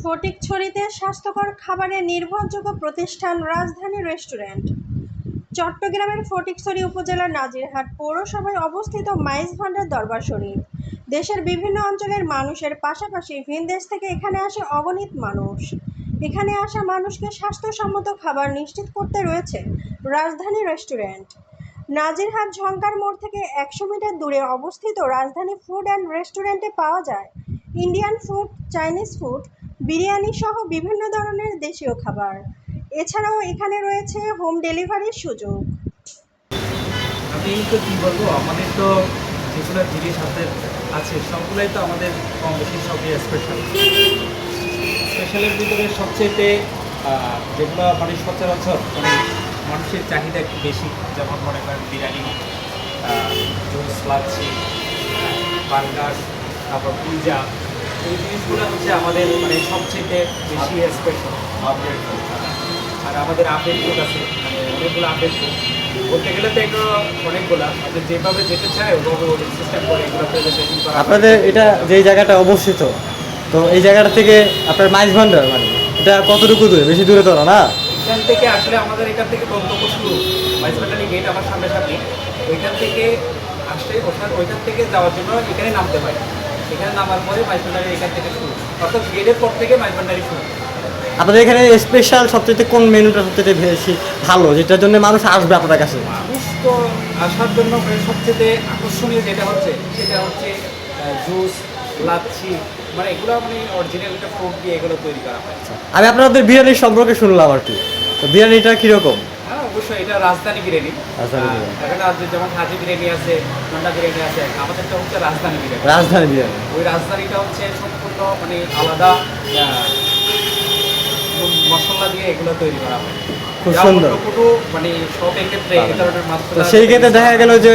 ফটিকছড়িতে স্বাস্থ্যকর খাবারের নির্ভরযোগ্য প্রতিষ্ঠান রাজধানী রেস্টুরেন্ট। চট্টগ্রামের ফটিকছড়ি উপজেলার নাজিরহাট পৌরসভায় অবস্থিত মাইজ ভান্ডার দরবার শরীফ। দেশের বিভিন্ন অঞ্চলের মানুষের পাশাপাশি ভিনদেশ থেকে এখানে আসে অগণিত মানুষ। এখানে আসা মানুষকে স্বাস্থ্যসম্মত খাবার নিশ্চিত করতে রয়েছে রাজধানী রেস্টুরেন্ট। নাজিরহাট ঝঙ্কার মোড় থেকে একশো মিটার দূরে অবস্থিত রাজধানী ফুড অ্যান্ড রেস্টুরেন্টে পাওয়া যায় Indian food, Chinese food biryani সহ বিভিন্ন ধরনের দেশীয় খাবার। এছাড়াও এখানে রয়েছে হোম ডেলিভারির সুযোগ। আমি তো কী বলব, আমাদের তো যেগুলো জিনিস হাতে আছে, সবগুলোই তো আমাদের কম বেশি সবই স্পেশাল স্পেশালের ভিতরে সবচেয়েতে যেগুলো মানে সচরাচর মানে মানুষের চাহিদা একটু বেশি, যেমন মনে করেন বিরিয়ানি জুস, লাচ্ছি বার্গার তারপর পিজা এই জিনিসগুলো হচ্ছে আমাদের মানে সবচেয়ে বেশি স্পেশাল আপডেট আর আমাদের আপডেট ফুড আছে মানে অনেকগুলো আপডেট ফুড বলতে গেলে তো এগুলো অনেকগুলো। আপনি যেভাবে যেতে চায় ওভাবে সিস্টেম করে এগুলো প্রেজেন্টেশন করা আপনাদের এটা যেই জায়গাটা অবস্থিত তো এই জায়গাটা থেকে আপনার মাইজ ভান্ডার মানে এটা কতটুকু দূরে? বেশি দূরে তো না, এখান থেকে আসলে আমাদের এখান থেকে গন্তব্য শুরু। মাইজবাটালি গেট আমার সামনে সামনে ওইখান থেকে আসলে ওখান ওইখান থেকে যাওয়ার জন্য এখানে নামতে হয়। এখানে নামার পরে মাইজবান্ডারি এখান থেকে শুরু। অর্থাৎ গেটের পর থেকে মাইজবান্ডারি শুরু। আপনাদের এখানে স্পেশাল সবচেয়ে কোন মেনুটা সবচেয়ে বেশি ভালো যেটার জন্য মানুষ আসবে আপনার কাছে? মানুষ তো আসার জন্য সবচেয়ে আকর্ষণীয় যেটা হচ্ছে সেটা হচ্ছে জুস লাচ্ছি মানে এগুলো মানে অরিজিনাল একটা ফ্রুট দিয়ে এগুলো তৈরি করা হয়। আমি আপনাদের বিরিয়ানির সম্পর্কে শুনলাম আর কি। তো বিরিয়ানিটা কীরকম? অবশ্যই এটা রাজধানী বিরিয়ানি। এখানে আছে যেমন হাজি বিরিয়ানি আছে নন্ডা বিরিয়ানি আছে আমাদেরটা হচ্ছে রাজধানী বিরিয়ানি। রাজধানী বিরিয়ানি। ওই রাজধানীটা হচ্ছে সম্পূর্ণ মানে আলাদা মশলা দিয়ে এগুলো তৈরি করা হয়। খুব সুন্দর। মানে সব এক্ষেত্রে এই ধরনের মাছ সেই ক্ষেত্রে দেখা গেল যে